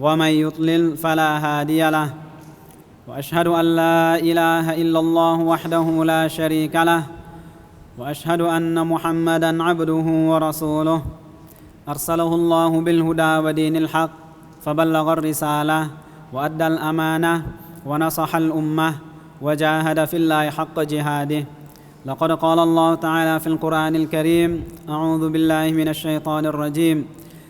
ومن يضلل فلا هادي له. وأشهد أن لا إله إلا الله وحده لا شريك له. وأشهد أن محمدا عبده ورسوله. أرسله الله بالهدى ودين الحق فبلغ الرسالة وأدى الأمانة ونصح الأمة وجاهد في الله حق جهاده. لقد قال الله تعالى في القرآن الكريم أعوذ بالله من الشيطان الرجيم.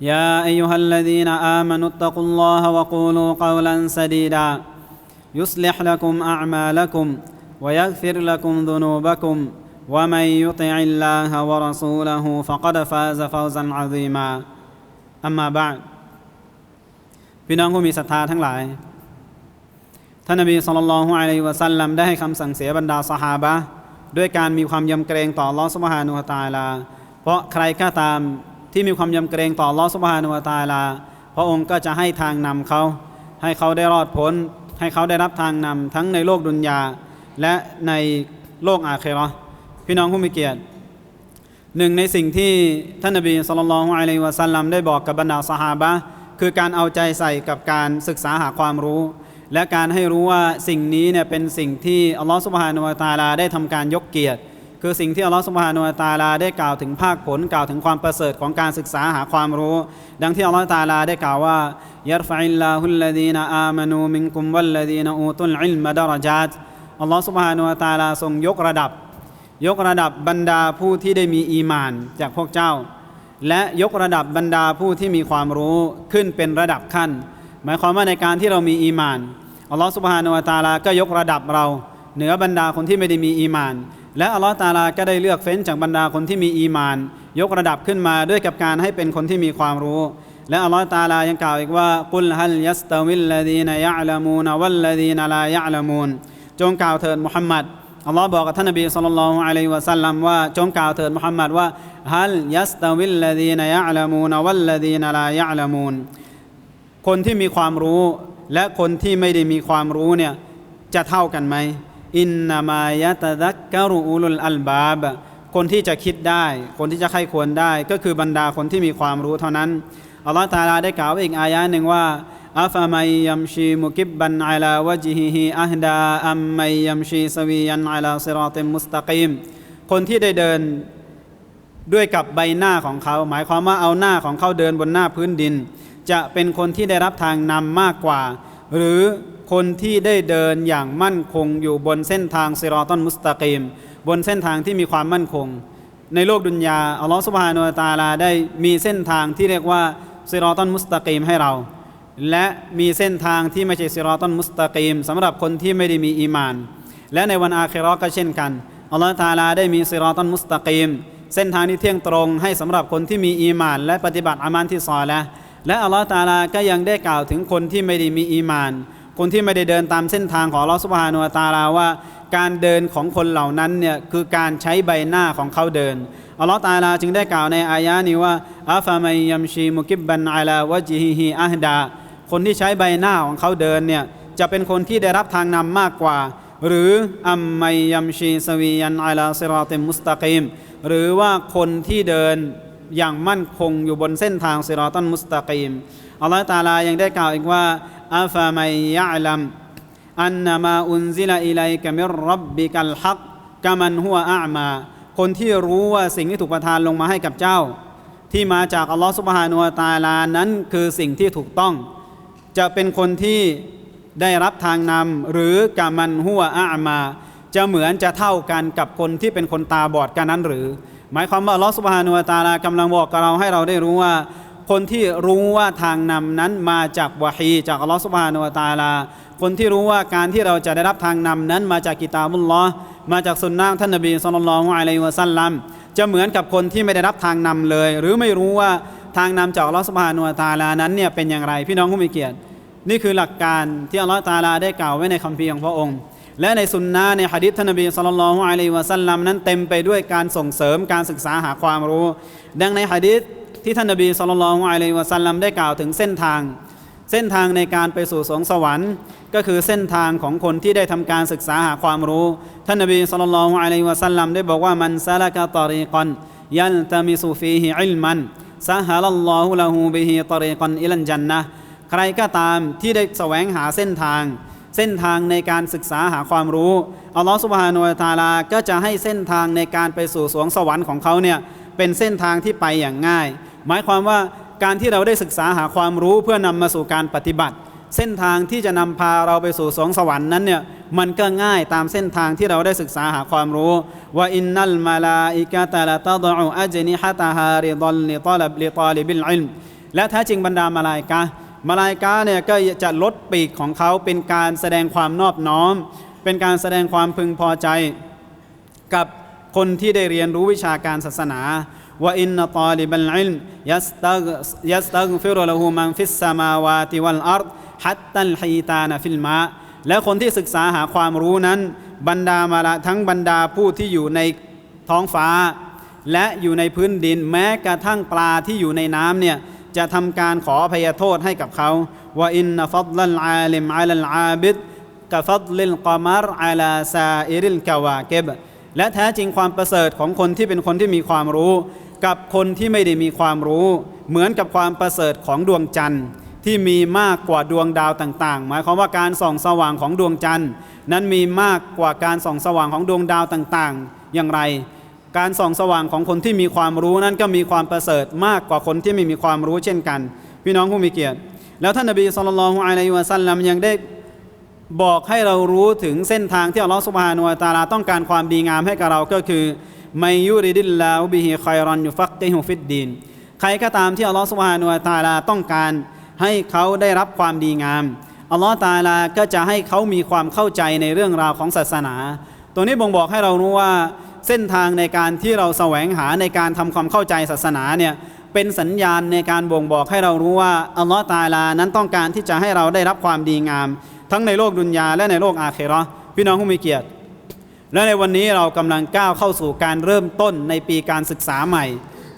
يا أيها الذين آمنوا اتقوا الله وقولوا قولا سديدا يصلح لكم أعمالكم ويغفر لكم ذنوبكم ومن يطع الله ورسوله فقد فاز فوزا عظيما أما بعد พี่น้องผู้มีศรัทธาทั้งหลาย ท่านนบีสุลต่านละฮ์อะลัยฮิวะสัลลัมได้ให้คำสั่งเสียบรรดาสหาบะห์ด้วยการมีความยำเกรงต่ออัลลอฮ์สุบฮานุวะตาลา เพราะใครก็ตาม ที่มีความยำเกรงต่อลอสุบฮานุวตาลา พระองค์ก็จะให้ทางนำเขา ให้เขาได้รอดพ้น ให้เขาได้รับทางนำทั้งในโลกดุนยา และในโลกอาเคราะห์พี่น้องผู้มีเกียรติหนึ่งในสิ่งที่ท่านนบีสุลต่านละฮ์อะลัยฮิวะสัลลัมได้บอกกับบรรดาสหาบะคือการเอาใจใส่กับการศึกษาหาความรู้ และการให้รู้ว่าสิ่งนี้เนี่ยเป็นสิ่งที่อัลลอฮฺสุบฮานุวะตาลาได้ทำการยกเกียรติ คือสิ่งที่อัลลอฮฺสุบฮานุตาลาได้กล่าวถึงภาคผลกล่าวถึงความประเสริฐของการศึกษาหาความรู้ ดังที่อัลลอฮฺตาลาได้กล่าวว่ายัรฟะอิลลาฮุลลดีนอามานูมินกุมวัลลดีนอูตุลอิลมะดารจัตอัลลอฮฺสุบฮานุตาลาทรงยกระดับ ยกระดับบรรดาผู้ที่ได้มีอีมานจากพวกเจ้า และยกระดับบรรดาผู้ที่มีความรู้ขึ้นเป็นระดับขั้น หมายความว่าในการที่เรามีอีมานอัลลอฮฺสุบฮานุตาลาก็ยกระดับเรา เหนือบรรดาคนที่ไม่ได้มีอีมาน และอัลลอฮฺตาลาก็ได้เลือกเฟ้นจากบรรดาคนที่มีอีมาน ยกระดับขึ้นมาด้วยกับการให้เป็นคนที่มีความรู้ และอัลลอฮฺตาลายังกล่าวอีกว่ากุลฮัลยัสตาวิลลดีนยะลามูนวัลลดีนลายะลามูนจงกล่าวเถิดมุฮัมมัดอัลลอฮ์บอกกับท่านนบีสุลต่านละฮ์อะลัยวะสัลลัมว่าจงกล่าวเถิดมุฮัมมัดว่าฮัลยัสตาวิลลดีนยะลามูนวัลลดีนลายะลามูนคนที่มีความรู้ และคนที่ไม่ได้มีความรู้เนี่ยจะเท่ากันไหม อินนามายะตะดักกะรูอุลุลอัลบาบคนที่จะคิดได้ คนที่จะใครควรได้ ก็คือบรรดาคนที่มีความรู้เท่านั้นอัลลอฮ์ตาลาได้กล่าวอีกอายะหนึ่งว่าอัฟมัยยัมชีมุกิบบันอัลาวะจิฮิฮิอัฮดาอัมมัยยัมชีสวียันอัลาซิรอติมมุสตะกีมคนที่ได้เดินด้วยกับใบหน้าของเขา หมายความว่าเอาหน้าของเขาเดินบนหน้าพื้นดิน จะเป็นคนที่ได้รับทางนำมากกว่า หรือ คนที่ได้เดินอย่างมั่นคงอยู่บนเส้นทางซิรอตันมุสตะกีม บนเส้นทางที่มีความมั่นคง ในโลกดุนยาอัลลอฮฺสุบฮานุวะตาลาได้มีเส้นทางที่เรียกว่าซิรอตันมุสตะกีมให้เรา และมีเส้นทางที่ไม่ใช่ซิรอตันมุสตะกีมสำหรับคนที่ไม่ได้มีอีมาน และในวันอาคิราะห์ก็เช่นกันอัลลอฮฺตาลาได้มีซิรอตันมุสตะกีมเส้นทางที่เที่ยงตรงให้สำหรับคนที่มีอีมาน และปฏิบัติอามันที่ซอและและอัลลอฮฺตาลาก็ยังได้กล่าวถึงคนที่ไม่ได้มีอีมาน คนที่ไม่ได้เดินตามเส้นทางของลอสุบฮานุวตาลาว่า การเดินของคนเหล่านั้นเนี่ยคือการใช้ใบหน้าของเขาเดินอัลลอฮฺตาลาจึงได้กล่าวในอายะนี้ว่าอัฟามัยยัมชีมุกิบบันอัลาวะจิฮิฮิอัฮดา คนที่ใช้ใบหน้าของเขาเดินเนี่ยจะเป็นคนที่ได้รับทางนำมากกว่า หรืออัมมัยยัมชีสวียันอัลาซิรอติมมุสตะกีมหรือว่าคนที่เดินอย่างมั่นคงอยู่บนเส้นทางซิรอตันมุสตะกีมอัลลอฮฺตาลายังได้กล่าวอีกว่า อัฟามัยยะลัมอันนามาอุนซิลอิลัยกะมิรรับบิกัลฮักกะมันหัวอามา คนที่รู้ว่าสิ่งที่ถูกประทานลงมาให้กับเจ้า ที่มาจากอัลลอฮฺสุบฮานุวะตาลานั้นคือสิ่งที่ถูกต้อง จะเป็นคนที่ได้รับทางนำหรือกามันหัวอามา จะเหมือนจะเท่ากันกับคนที่เป็นคนตาบอดกันนั้นหรือ หมายความว่าอัลลอฮฺสุบฮานุวะตาลากำลังบอกกับเราให้เราได้รู้ว่า คนที่รู้ว่าทางนำนั้นมาจากวะฮีจากอัลลอฮฺสุบฮานุวะตาลา คนที่รู้ว่าการที่เราจะได้รับทางนำนั้นมาจากกิตาบุลลอฮ์มาจากสุนนะท่านนบีสุลต่านละฮ์อะลัยฮิวะสัลลัมจะเหมือนกับคนที่ไม่ได้รับทางนำเลย หรือไม่รู้ว่าทางนำจากอัลลอฮฺสุบฮานุวะตาลานั้นเนี่ยเป็นอย่างไรพี่น้องผู้มีเกียรติ นี่คือหลักการที่อัลลอฮฺตาลาได้กล่าวไว้ในคัมภีร์ของพระองค์ และในสุนนะในหะดิษท่านนบีสุลต่านละฮ์อะลัยฮิวะสัลลัมนั้นเต็มไปด้วยการส่งเสริมการศึกษาหาความรู้ ดังในหะดิษ ที่ท่านนบีสุลต่านละฮ์อะลัยฮิวะสัลลัมได้กล่าวถึงเส้นทาง เส้นทางในการไปสู่สวงสวรรค์ ก็คือเส้นทางของคนที่ได้ทำการศึกษาหาความรู้ ท่านนบีสุลต่านละฮ์อะลัยฮิวะสัลลัมได้บอกว่ามันซาลกะตอรีกันยัลตามิสุฟีฮิอิลมันซะฮะลัลลอฮุละฮูบิฮิตอรีกันอิลันจันนะใครก็ตามที่ได้แสวงหาเส้นทาง เส้นทางในการศึกษาหาความรู้อัลลอฮฺสุบฮานุวะตาลาก็จะให้เส้นทางในการไปสู่สวงสวรรค์ของเขาเนี่ยเป็นเส้นทางที่ไปอย่างง่าย หมายความว่าการที่เราได้ศึกษาหาความรู้เพื่อนำมาสู่การปฏิบัติ เส้นทางที่จะนำพาเราไปสู่สวงสวรรค์นั้นเนี่ยมันก็ง่ายตามเส้นทางที่เราได้ศึกษาหาความรู้ว่าอินนัลมาลาอิกะตะละตะดอุอัจนิฮะตาฮาริดลลิตอลบลิตอลิบิลอิลมและแท้จริงบรรดามาลายกามาลายกาเนี่ยก็จะลดปีกของเขาเป็นการแสดงความนอบน้อม เป็นการแสดงความพึงพอใจ กับคนที่ได้เรียนรู้วิชาการศาสนา ว่าอินนตอลิบัลอิลมยัสตักยัสตักฟิรุละหูมันฟิสสมาวาติวัลอัรฮัตตัลฮีตานฟิลมาและคนที่ศึกษาหาความรู้นั้น บรรดามาละทั้งบรรดาผู้ที่อยู่ในท้องฟ้า และอยู่ในพื้นดินแม้กระทั่งปลาที่อยู่ในน้ำเนี่ยจะทำการขออภัยโทษให้กับเขาว่าอินนฟัดลัลอาลิมอัลลอาบิดกฟัดลิลกามรอัลาซาอิริลกาวาเกบและแท้จริงความประเสริฐของคนที่เป็นคนที่มีความรู้ กับคนที่ไม่ได้มีความรู้ เหมือนกับความประเสริฐของดวงจันทร์ ที่มีมากกว่าดวงดาวต่างๆ หมายความว่าการส่องสว่างของดวงจันทร์ นั้นมีมากกว่าการส่องสว่างของดวงดาวต่างๆ อย่างไร การส่องสว่างของคนที่มีความรู้นั้นก็มีความประเสริฐมากกว่าคนที่ไม่มีความรู้เช่นกัน พี่น้องผู้มีเกียรติ แล้วท่านนบีสุลต่านละฮ์อะลัยฮิวะสัลลัมยังได้บอกให้เรารู้ถึงเส้นทางที่อัลลอฮฺสุบฮานุวะตาลาต้องการความดีงามให้กับเราก็คือ ไมยุริดิลลาฮบิฮิคอยรอนยุฟักติฮุฟิดดีนใครก็ตามที่อัลลอฮฺสุบฮานุวะตาลาต้องการให้เขาได้รับความดีงาม อัลลอฮฺตาลาก็จะให้เขามีความเข้าใจในเรื่องราวของศาสนา ตัวนี้บ่งบอกให้เรารู้ว่าเส้นทางในการที่เราแสวงหาในการทำความเข้าใจศาสนาเนี่ยเป็นสัญญาณในการบ่งบอกให้เรารู้ว่าอัลลอฮฺตาลานั้นต้องการที่จะให้เราได้รับความดีงาม ทั้งในโลกดุนยาและในโลกอาเคราะพี่น้องผู้มีเกียรติ และในวันนี้เรากำลังก้าวเข้าสู่การเริ่มต้นในปีการศึกษาใหม่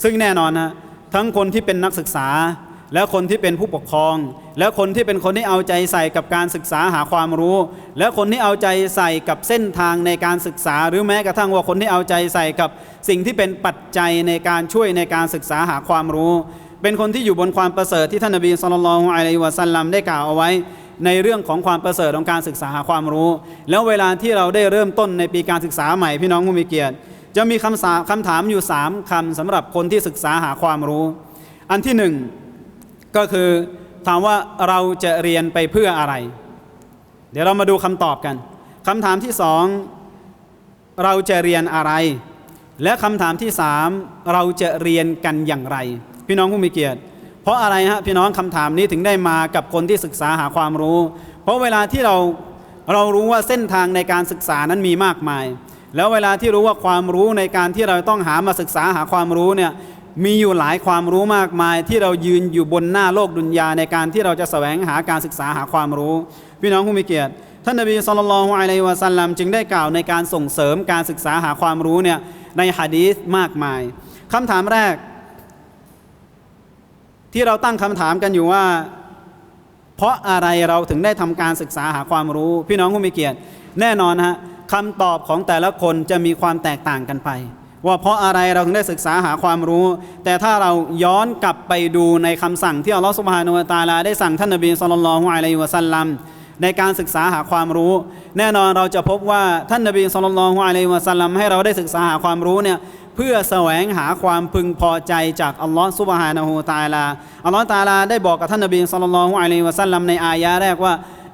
ซึ่งแน่นอนนะทั้งคนที่เป็นนักศึกษา และคนที่เป็นผู้ปกครอง และคนที่เป็นคนที่เอาใจใส่กับการศึกษาหาความรู้ และคนที่เอาใจใส่กับเส้นทางในการศึกษา หรือแม้กระทั่งว่าคนที่เอาใจใส่กับสิ่งที่เป็นปัจจัยในการช่วยในการศึกษาหาความรู้ เป็นคนที่อยู่บนความประเสริฐที่ท่านนบีสุลต่านละฮ์อะลัยฮิวะสัลลัมได้กล่าวเอาไว้ ในเรื่องของความประเสริฐของการศึกษาหาความรู้ แล้วเวลาที่เราได้เริ่มต้นในปีการศึกษาใหม่พี่น้องผู้มีเกียรติ จะมีคำสาคำถามอยู่สามคำสำหรับคนที่ศึกษาหาความรู้ อันที่หนึ่งก็คือถามว่าเราจะเรียนไปเพื่ออะไร เดี๋ยวเรามาดูคำตอบกันคำถามที่สองเราจะเรียนอะไร และคำถามที่สามเราจะเรียนกันอย่างไร พี่น้องผู้มีเกียรติ เพราะอะไรฮะพี่น้องคำถามนี้ถึงได้มากับคนที่ศึกษาหาความรู้ เพราะเวลาที่เราเรารู้ว่าเส้นทางในการศึกษานั้นมีมากมาย แล้วเวลาที่รู้ว่าความรู้ในการที่เราต้องหามาศึกษาหาความรู้เนี่ยมีอยู่หลายความรู้มากมาย ที่เรายืนอยู่บนหน้าโลกดุนยาในการที่เราจะแสวงหาการศึกษาหาความรู้ พี่น้องผู้มีเกียรติ ท่านนบีสุลต่านละฮ์อะลัยวะสัลลัมจึงได้กล่าวในการส่งเสริมการศึกษาหาความรู้เนี่ยในฮะดีษมากมายคำถามแรก ที่เราตั้งคำถามกันอยู่ว่า เพราะอะไรเราถึงได้ทำการศึกษาหาความรู้ พี่น้องผู้มีเกียรติ แน่นอนฮะคำตอบของแต่ละคนจะมีความแตกต่างกันไป ว่าเพราะอะไรเราถึงได้ศึกษาหาความรู้ แต่ถ้าเราย้อนกลับไปดูในคำสั่งที่อัลลอฮฺสุบฮานุวะตาลาได้สั่งท่านนบีสุลต่านละฮ์อะลัยฮิวะสัลลัมในการศึกษาหาความรู้ แน่นอนเราจะพบว่าท่านนบีสุลต่านละฮ์อะลัยฮิวะสัลลัมให้เราได้ศึกษาหาความรู้เนี่ย พื่อแสวงหาความพึงพอใจจากอัลลอฮ์ซุบฮานะฮูตาลาอัลลอฮ์ตาลาได้บอกกับท่านนบีศ็อลลัลลอฮุอะลัยวะซัลลัมในอายะแรกว่า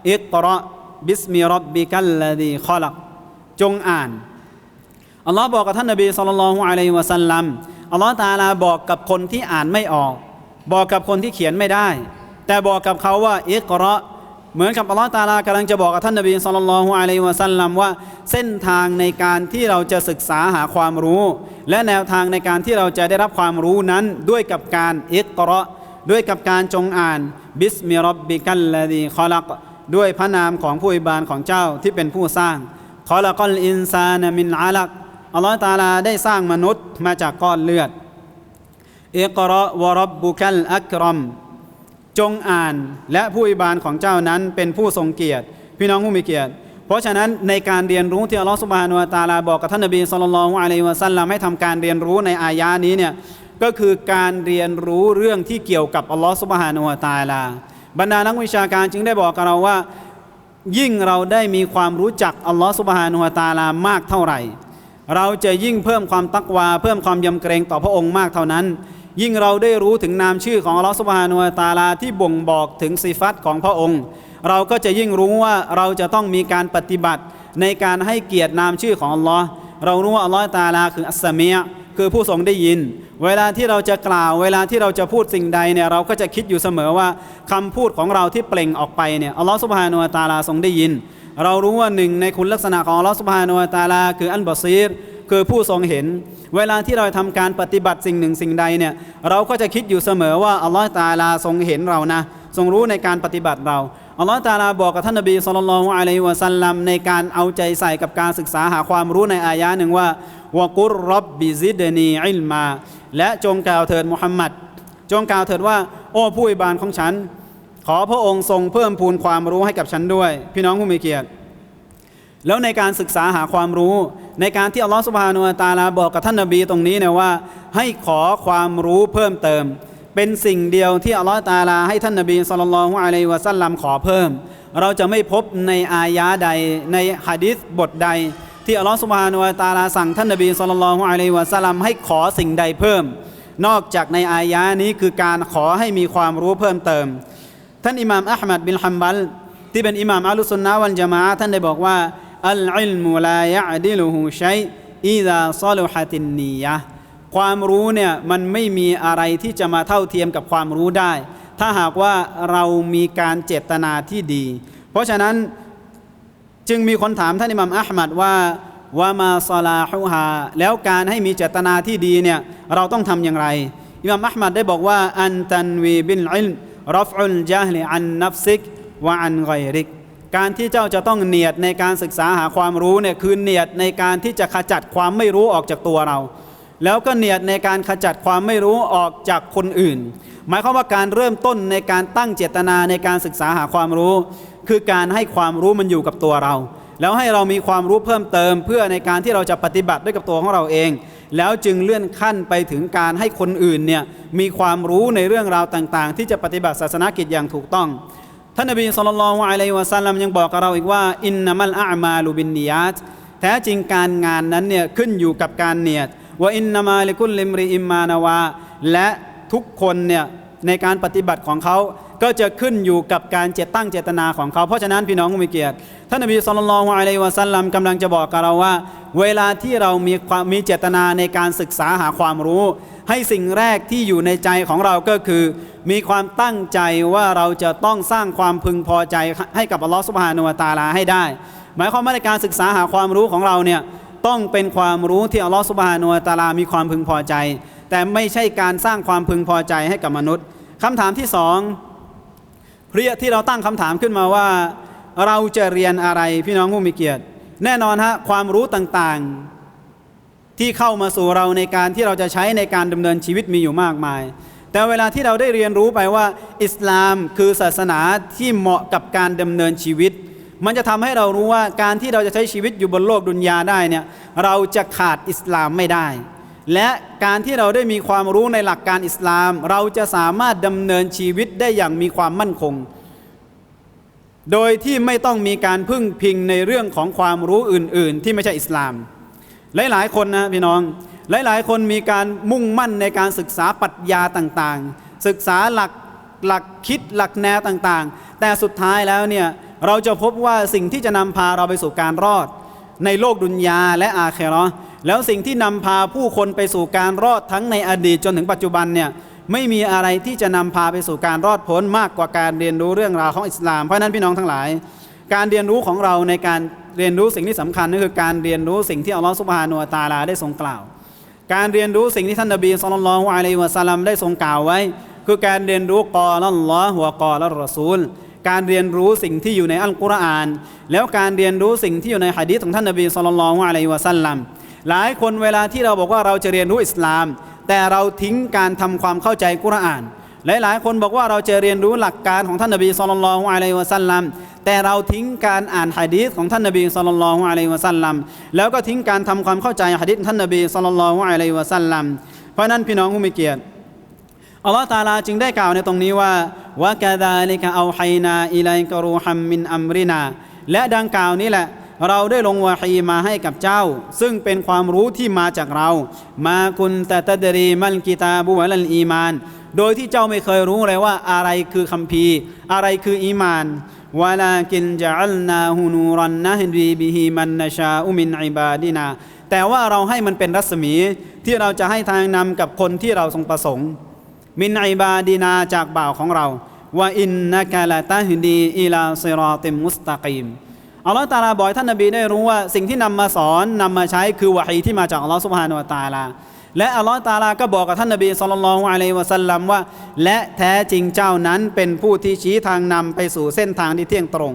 อิกราะบิสมิรับบิกัลลดีคอลักจงอ่านอัลลอฮ์บอกกับท่านนบีสุลต่านละฮ์อะลัยวะสัลลัมอัลลอฮ์ตาลาบอกกับคนที่อ่านไม่ออก บอกกับคนที่เขียนไม่ได้ แต่บอกกับเขาว่าอิกราะ เหมือนกับอัลลอฮ์ตาลากำลังจะบอกกับท่านนบีสุลต่านละฮ์อะลัยวะสัลลัมว่าเส้นทางในการที่เราจะศึกษาหาความรู้ และแนวทางในการที่เราจะได้รับความรู้นั้นด้วยกับการอิกราะด้วยกับการจงอ่านบิสมิรับบิกัลลดีคอลักด้วยพระนามของผู้อิบานของเจ้าที่เป็นผู้สร้างคอละกอลอินซานมินอาลักอัลลอฮฺตาลาได้สร้างมนุษย์มาจากก้อนเลือดอิกราะวรับบุคัลอักรอม จงอ่านและผู้อิบานของเจ้านั้นเป็นผู้ทรงเกียรติ พี่น้องผู้มีเกียรติ เพราะฉะนั้นในการเรียนรู้ที่อัลลอฮฺสุบฮานุวะตาลาบอกกับท่านนบีสุลต่านละฮ์อะลัยฮิวะสัลลัมให้ทำการเรียนรู้ในอายะนี้เนี่ยก็คือการเรียนรู้เรื่องที่เกี่ยวกับอัลลอฮฺสุบฮานุวะตาลา บรรดานักวิชาการจึงได้บอกกับเราว่า ยิ่งเราได้มีความรู้จักอัลลอฮฺสุบฮานุวะตาลามากเท่าไหร่ เราจะยิ่งเพิ่มความตักวา เพิ่มความยำเกรงต่อพระองค์มากเท่านั้น ยิ่งเราได้รู้ถึงนามชื่อของอัลลอฮฺสุบฮานุวตาลาที่บ่งบอกถึงสิฟัตของพระองค์ เราก็จะยิ่งรู้ว่าเราจะต้องมีการปฏิบัติในการให้เกียรตินามชื่อของอัลลอฮ์เรารู้ว่าอัลลอฮฺตาลาคืออัสสมียคือผู้ทรงได้ยิน เวลาที่เราจะกล่าว เวลาที่เราจะพูดสิ่งใดเนี่ยเราก็จะคิดอยู่เสมอว่าคำพูดของเราที่เปล่งออกไปเนี่ยอัลลอฮฺสุบฮานุวตาลาทรงได้ยิน เรารู้ว่าหนึ่งในคุณลักษณะของอัลลอฮฺสุบฮานุวตาลาคืออันบอซีร คือผู้ทรงเห็น เวลาที่เราทำการปฏิบัติสิ่งหนึ่งสิ่งใดเนี่ยเราก็จะคิดอยู่เสมอว่าอัลลอฮฺตาลาทรงเห็นเรานะ ทรงรู้ในการปฏิบัติเราอัลลอฮฺตาลาบอกกับท่านนบีสุลต่านละฮ์อะลัยฮิวะสัลลัมในการเอาใจใส่กับการศึกษาหาความรู้ในอายะหนึ่งว่าวะกุรรับบิซิดนีอิลมา และจงกล่าวเถิดมุฮัมมัดจงกล่าวเถิดว่า โอ้ผู้อิบานของฉัน ขอพระองค์ทรงเพิ่มพูนความรู้ให้กับฉันด้วย พี่น้องผู้มีเกียรติ แล้วในการศึกษาหาความรู้ ในการที่อัลลอฮฺสุบฮานุวะตาลาบอกกับท่านนบีตรงนี้เนี่ยว่า ให้ขอความรู้เพิ่มเติม เป็นสิ่งเดียวที่อัลลอฮฺตาลาให้ท่านนบีสุลต่านละฮ์อะลัยวะสัลลัมขอเพิ่ม เราจะไม่พบในอายะใดในฮะดิษบทใด ที่อัลลอฮฺสุบฮานุวะตาลาสั่งท่านนบีสุลต่านละฮ์อะลัยวะสัลลัมให้ขอสิ่งใดเพิ่ม นอกจากในอายะนี้คือการขอให้มีความรู้เพิ่มเติม ท่านอิหม่ามอัลมัดบินฮัมบัลที่เป็นอิหม่ามอัลลุสุนนะวัลจามะท่านได้บอกว่า อัลอิลมุลายะดิลุฮูชัยอิดาซอลุฮัตินนียะความรู้เนี่ยมันไม่มีอะไรที่จะมาเท่าเทียมกับความรู้ได้ ถ้าหากว่าเรามีการเจตนาที่ดี เพราะฉะนั้นจึงมีคนถามท่านอิหม่ามอัลมัดว่าว่ามาซอลาฮูฮาแล้วการให้มีเจตนาที่ดีเนี่ยเราต้องทำอย่างไรอิหม่ามอัลมัดได้บอกว่าอันตันวีบิลอิลรัฟอุลจาฮลิอันนัฟซิกวะอันไกริก การที่เจ้าจะต้องเนียดในการศึกษาหาความรู้เนี่ยคือเนียดในการที่จะขจัดความไม่รู้ออกจากตัวเรา แล้วก็เนียดในการขจัดความไม่รู้ออกจากคนอื่น หมายความว่าการเริ่มต้นในการตั้งเจตนาในการศึกษาหาความรู้ คือการให้ความรู้มันอยู่กับตัวเรา แล้วให้เรามีความรู้เพิ่มเติม เพื่อในการที่เราจะปฏิบัติด้วยกับตัวของเราเอง แล้วจึงเลื่อนขั้นไปถึงการให้คนอื่นเนี่ยมีความรู้ในเรื่องราวต่างๆ ที่จะปฏิบัติศาสนกิจอย่างถูกต้อง ท่านนบีสุลต่านละฮ์อะลัยวะสัลลัมยังบอกกับเราอีกว่าอินนามัลอามาลูบินนียาตแท้จริงการงานนั้นเนี่ยขึ้นอยู่กับการเนียดว่าอินนามาลิกุลลิมริอิมมานาวาและทุกคนเนี่ยในการปฏิบัติของเขาก็จะขึ้นอยู่กับการเจตตั้งเจตนาของเขา เพราะฉะนั้นพี่น้องผู้มีเกียรติท่านนบีสุลต่านละฮ์อะลัยวะสัลลัมกำลังจะบอกกับเราว่า เวลาที่เรามีความมีเจตนาในการศึกษาหาความรู้ ให้สิ่งแรกที่อยู่ในใจของเราก็คือ มีความตั้งใจว่าเราจะต้องสร้างความพึงพอใจให้กับอัลลอฮฺสุบฮานุวตาลาให้ได้ หมายความว่าในการศึกษาหาความรู้ของเราเนี่ยต้องเป็นความรู้ที่อัลลอฮฺสุบฮานุวตาลา มีความพึงพอใจ แต่ไม่ใช่การสร้างความพึงพอใจให้กับมนุษย์คำถามที่สองเรียที่เราตั้งคำถามขึ้นมาว่า เราจะเรียนอะไรพี่น้องผู้มีเกียรติ แน่นอนฮะความรู้ต่างๆ ที่เข้ามาสู่เราในการที่เราจะใช้ในการดำเนินชีวิตมีอยู่มากมาย แต่เวลาที่เราได้เรียนรู้ไปว่าอิสลามคือศาสนาที่เหมาะกับการดำเนินชีวิต มันจะทำให้เรารู้ว่าการที่เราจะใช้ชีวิตอยู่บนโลกดุนยาได้เนี่ยเราจะขาดอิสลามไม่ได้ และการที่เราได้มีความรู้ในหลักการอิสลาม เราจะสามารถดำเนินชีวิตได้อย่างมีความมั่นคง โดยที่ไม่ต้องมีการพึ่งพิงในเรื่องของความรู้อื่น ๆ ที่ไม่ใช่อิสลาม หลายๆคนนะพี่น้อง หลายๆ คนมีการมุ่งมั่นในการศึกษาปรัชญาต่างๆ ศึกษาหลักหลักคิดหลักแนวต่างๆ แต่สุดท้ายแล้วเนี่ยเราจะพบว่าสิ่งที่จะนำพาเราไปสู่การรอด ในโลกดุนยาและอาเคราะแล้วสิ่งที่นำพาผู้คนไปสู่การรอดทั้งในอดีตจนถึงปัจจุบันเนี่ยไม่มีอะไรที่จะนำพาไปสู่การรอดพ้นมากกว่าการเรียนรู้เรื่องราวของอิสลามเพราะนั้นพี่น้องทั้งหลาย การเรียนรู้ของเราในการ เรียนรู้สิ่งที่สำคัญนั่นคือการเรียนรู้สิ่งที่อัลลอฮฺสุบฮานุตาลาได้ทรงกล่าว การเรียนรู้สิ่งที่ท่านนบีสุลต่านละฮ์อะลัยฮิวะสัลลัมได้ทรงกล่าวไว้ คือการเรียนรู้กอลัลลอฮ์วกอลัลรอซูล การเรียนรู้สิ่งที่อยู่ในอัลกุรอาน แล้วการเรียนรู้สิ่งที่อยู่ในหะดีษของท่านนบีสุลต่านละอะลัยฮิวะสัลลัมหลายคนเวลาที่เราบอกว่าเราจะเรียนรู้อิสลาม แต่เราทิ้งการทำความเข้าใจกุรอาน หลายๆ คนบอกว่าเราจะเรียนรู้หลักการของท่านนบีสุลต่านละฮ์อะลัยวะสัลลัมแต่เราทิ้งการอ่านหะดีษของท่านนบีสุลต่านละฮ์อะลัยวะสัลลัมแล้วก็ทิ้งการทำความเข้าใจหะดีษท่านนบีสุลต่านละฮ์อะลัยวะสัลลัมเพราะนั้นพี่น้องผู้มีเกียรติอัลลอฮฺตาลาจึงได้กล่าวในตรงนี้ว่าวะกาดาลิกะเอาไฮนาอิลัยกรูฮัมมินอัมรินาและดังกล่าวนี้แหละ เราได้ลงวะฮีมาให้กับเจ้า ซึ่งเป็นความรู้ที่มาจากเรา มากุนตะตะดรีมัลกิตาบุวะลัลอีมาน โดยที่เจ้าไม่เคยรู้เลยว่าอะไรคือคัมภีร์ อะไรคืออีมานวะลากินจะอัลนาฮูนูรันนะฮดีบิฮิมันนชาอุมินอิบาดินา แต่ว่าเราให้มันเป็นรัศมีที่เราจะให้ทางนำกับคนที่เราทรงประสงค์ มินอิบาดีนาจากบ่าวของเราว่าอินนักละตาฮิดีอิลาซิรอติมมุสตะกีม อัลลอฮฺตาลาบอกท่านนบีได้รู้ว่าสิ่งที่นำมาสอนนำมาใช้คือวะฮีที่มาจากอัลลอฮฺสุบฮานุวะตาลา และอัลลอฮฺตาลาก็บอกกับท่านนบีสุลต่านละฮ์อะลัยวะสัลลัมว่า และแท้จริงเจ้านั้นเป็นผู้ที่ชี้ทางนำไปสู่เส้นทางที่เที่ยงตรง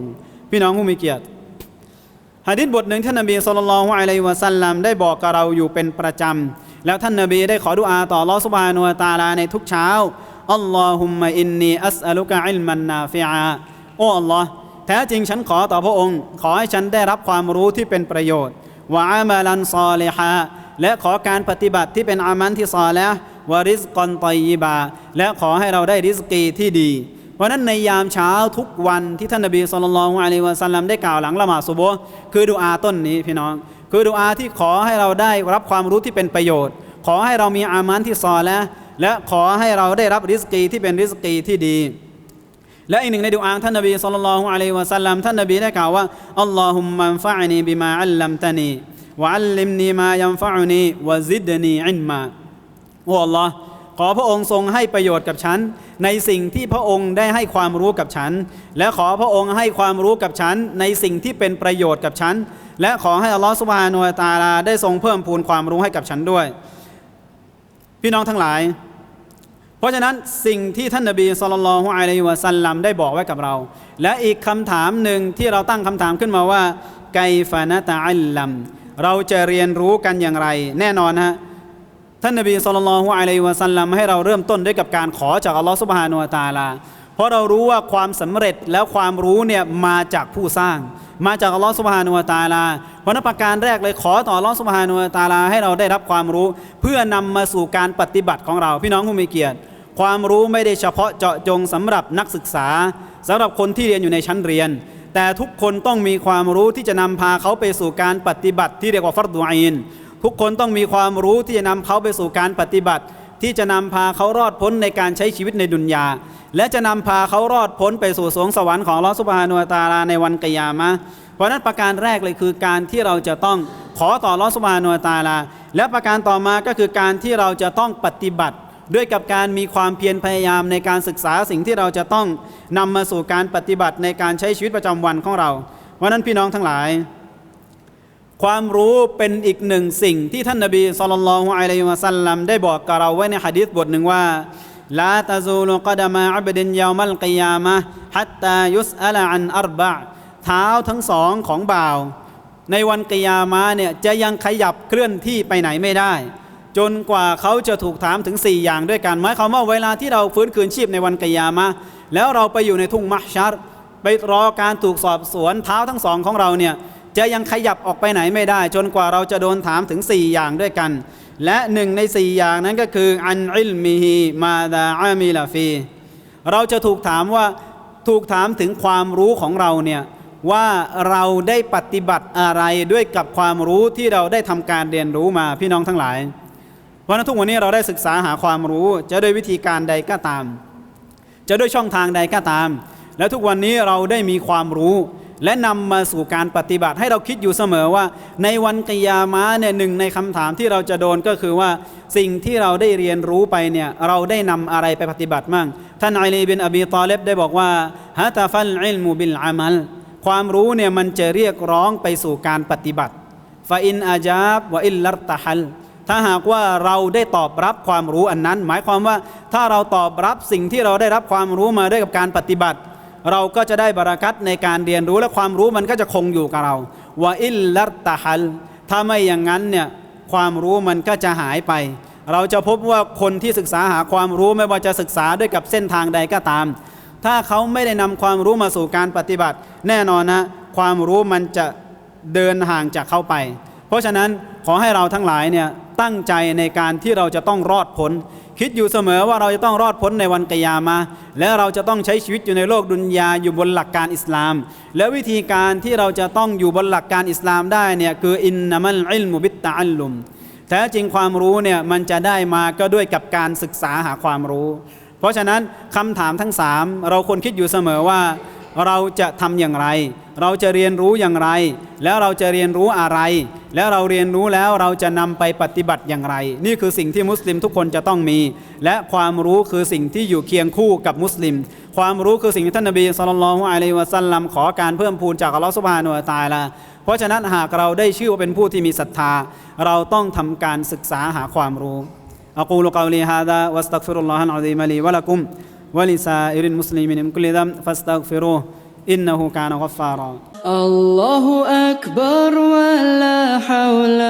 พี่น้องผู้มีเกียรติหะดีษบทหนึ่งท่านนบีสุลต่านละฮ์อะลัยวะสัลลัมได้บอกกับเราอยู่เป็นประจำแล้วท่านนบีได้ขอดุอาต่ออัลลอฮ์ซุบฮานุวะตาลาในทุกเช้าอัลลอฮุมมะอินนีอัสอัลุกะอิลมันนาฟิอาโอ้อัลลอฮ์ แท้จริงฉันขอต่อพระองค์ ขอให้ฉันได้รับความรู้ที่เป็นประโยชน์วะอามาลันซอลิฮะและขอการปฏิบัติที่เป็นอามันที่ซอแล้ววะริสกอนตอยยิบา และขอให้เราได้ริสกีที่ดี เพราะนั้นในยามเช้าทุกวันที่ท่านนบีสุลต่านละอะลัยฮิวะสัลลัมได้กล่าวหลังละหมาดซุบฮ์คือดุอาต้นนี้พี่น้อง คือดุอาที่ขอให้เราได้รับความรู้ที่เป็นประโยชน์ ขอให้เรามีอามันที่ซอแล้วและขอให้เราได้รับริสกีที่เป็นริสกีที่ดี และอีกหนึ่งในดุอาท่านนบีสุลต่านละฮ์อะลัยวะสัลลัมท่านนบีได้กล่าวว่าอัลลอฮุมมันฟะนีบิมาอัลลัมตานีวะอัลลิมนีมายัมฟะนีวะซิดนีอินมาโอ้อัลลอฮ์ขอพระองค์ทรงให้ประโยชน์กับฉัน ในสิ่งที่พระองค์ได้ให้ความรู้กับฉัน และขอพระองค์ให้ความรู้กับฉัน ในสิ่งที่เป็นประโยชน์กับฉัน และขอให้อัลลอฮฺสุบฮานุวะตาลาได้ทรงเพิ่มพูนความรู้ให้กับฉันด้วย พี่น้องทั้งหลาย เพราะฉะนั้นสิ่งที่ท่านนบีสุลต่านละฮ์อะลัยฮิวะสัลลัมได้บอกไว้กับเรา และอีกคำถามหนึ่งที่เราตั้งคำถามขึ้นมาว่าไกฟานะตะอัลลัมเราจะเรียนรู้กันอย่างไร แน่นอนฮะท่านนบีสุลต่านละฮ์อะลัยฮิวะสัลลัมให้เราเริ่มต้นด้วยกับการขอจากอัลลอฮ์สุบฮานุวะตาลาเพราะเรารู้ว่าความสำเร็จแล้วความรู้เนี่ยมาจากผู้สร้าง มาจากอัลลอฮ์สุบฮานุวะตาลาเพราะนั้นประการแรกเลยขอต่ออัลลอฮ์สุบฮานุวะตาลาให้เราได้รับความรู้ เพื่อนำมาสู่การปฏิบัติของเราพี่น้องผู้มีเกียรติ ความรู้ไม่ได้เฉพาะเจาะจงสำหรับนักศึกษาสำหรับคนที่เรียนอยู่ในชั้นเรียน แต่ทุกคนต้องมีความรู้ที่จะนำพาเขาไปสู่การปฏิบัติ ที่เรียกว่าฟัรดูอินทุกคนต้องมีความรู้ที่จะนำเขาไปสู่การปฏิบัติ ที่จะนำพาเขารอดพ้นในการใช้ชีวิตในดุนยา และจะนำพาเขารอดพ้นไปสู่สวงสวรรค์ของลอสุบฮานุตาลาในวันกิยามะเพราะนั้นประการแรกเลยคือการที่เราจะต้องขอต่อลอสุบฮานุตาลา และประการต่อมาก็คือการที่เราจะต้องปฏิบัติ ด้วยกับการมีความเพียรพยายามในการศึกษาสิ่งที่เราจะต้องนำมาสู่การปฏิบัติในการใช้ชีวิตประจำวันของเราเพราะฉะนั้นพี่น้องทั้งหลาย ความรู้เป็นอีกหนึ่งสิ่งที่ท่านนบีสุลต่านละฮ์อะลัยฮิวะสัลลัมได้บอกกับเราไว้ในหะดีษบทหนึ่งว่าลาตะซูลุกดมาอับดินยามัลกิยามะฮัตตายุสอัลอันอัรบะเท้าทั้งสองของบ่าว ในวันกิยามะเนี่ยจะยังขยับเคลื่อนที่ไปไหนไม่ได้ จนกว่าเขาจะถูกถามถึง 4 อย่างด้วยกันหมายความว่าเวลาที่เราฟื้นคืนชีพในวันกิยามะแล้วเราไปอยู่ในทุ่งมัชชัรไปรอการถูกสอบสวนเท้าทั้งสองของเราเนี่ยจะยังขยับออกไปไหนไม่ได้ จนกว่าเราจะโดนถามถึง 4 อย่างด้วยกัน และหนึ่งใน 4 อย่างนั้นก็คืออันอิลมิฮีมาดาอามิลาฟีเราจะถูกถามว่าถูกถามถึงความรู้ของเราเนี่ยว่าเราได้ปฏิบัติอะไรด้วยกับความรู้ที่เราได้ทำการเรียนรู้มาพี่น้องทั้งหลาย ราะนั้นทุกวันนี้เราได้ศึกษาหาความรู้ จะด้วยวิธีการใดก็ตาม จะด้วยช่องทางใดก็ตาม และทุกวันนี้เราได้มีความรู้ และนำมาสู่การปฏิบัติให้เราคิดอยู่เสมอว่า ในวันกิยามะเนี่ยหนึ่งในคำถามที่เราจะโดนก็คือว่าสิ่งที่เราได้เรียนรู้ไปเนี่ยเราได้นำอะไรไปปฏิบัติมั่งท่านอัลีบินอบีตอเลบได้บอกว่าฮะตาฟัลอิลมูบิลอามัลความรู้เนี่ยมันจะเรียกร้องไปสู่การปฏิบัติฟาอินอาจาบวอิลลัตตะฮัล ถ้าหากว่าเราได้ตอบรับความรู้อันนั้น หมายความว่าถ้าเราตอบรับสิ่งที่เราได้รับความรู้มาด้วยกับการปฏิบัติ เราก็จะได้บารักัตในการเรียนรู้และความรู้มันก็จะคงอยู่กับเราว่าอิลลัตตะฮัลถ้าไม่อย่างนั้นเนี่ยความรู้มันก็จะหายไป เราจะพบว่าคนที่ศึกษาหาความรู้ไม่ว่าจะศึกษาด้วยกับเส้นทางใดก็ตาม ถ้าเขาไม่ได้นำความรู้มาสู่การปฏิบัติ แน่นอนนะความรู้มันจะเดินห่างจากเขาไป เพราะฉะนั้น ขอให้เราทั้งหลายเนี่ยตั้งใจในการที่เราจะต้องรอดพ้นคิดอยู่เสมอว่าเราจะต้องรอดพ้นในวันกิยามะห์และเราจะต้องใช้ชีวิตอยู่ในโลกดุนยาอยู่บนหลักการอิสลาม และวิธีการที่เราจะต้องอยู่บนหลักการอิสลามได้เนี่ยคืออินนามัลอิลมุบิตตะอัลลุมแท้จริงความรู้เนี่ยมันจะได้มาก็ด้วยกับการศึกษาหาความรู้ เพราะฉะนั้นคำถามทั้งสามเราควรคิดอยู่เสมอว่า เราจะทำอย่างไร เราจะเรียนรู้อย่างไร แล้วเราจะเรียนรู้อะไร แล้วเราเรียนรู้แล้วเราจะนำไปปฏิบัติอย่างไร นี่คือสิ่งที่มุสลิมทุกคนจะต้องมี และความรู้คือสิ่งที่อยู่เคียงคู่กับมุสลิม ความรู้คือสิ่งที่ท่านนบีสุลต่านละฮ์อะลัยฮิวะสัลลัมขอการเพิ่มพูนจากอัลลอฮฺสุบฮานุวะตะอาลา เพราะฉะนั้นหากเราได้ชื่อว่าเป็นผู้ที่มีศรัทธา เราต้องทำการศึกษาหาความรู้ أقول قولي هذا واستغفر الله العظيم لي ولكم ولسائر المسلمين من كل ذنب فاستغفروه إنه كان غفارا. الله أكبر ولا حول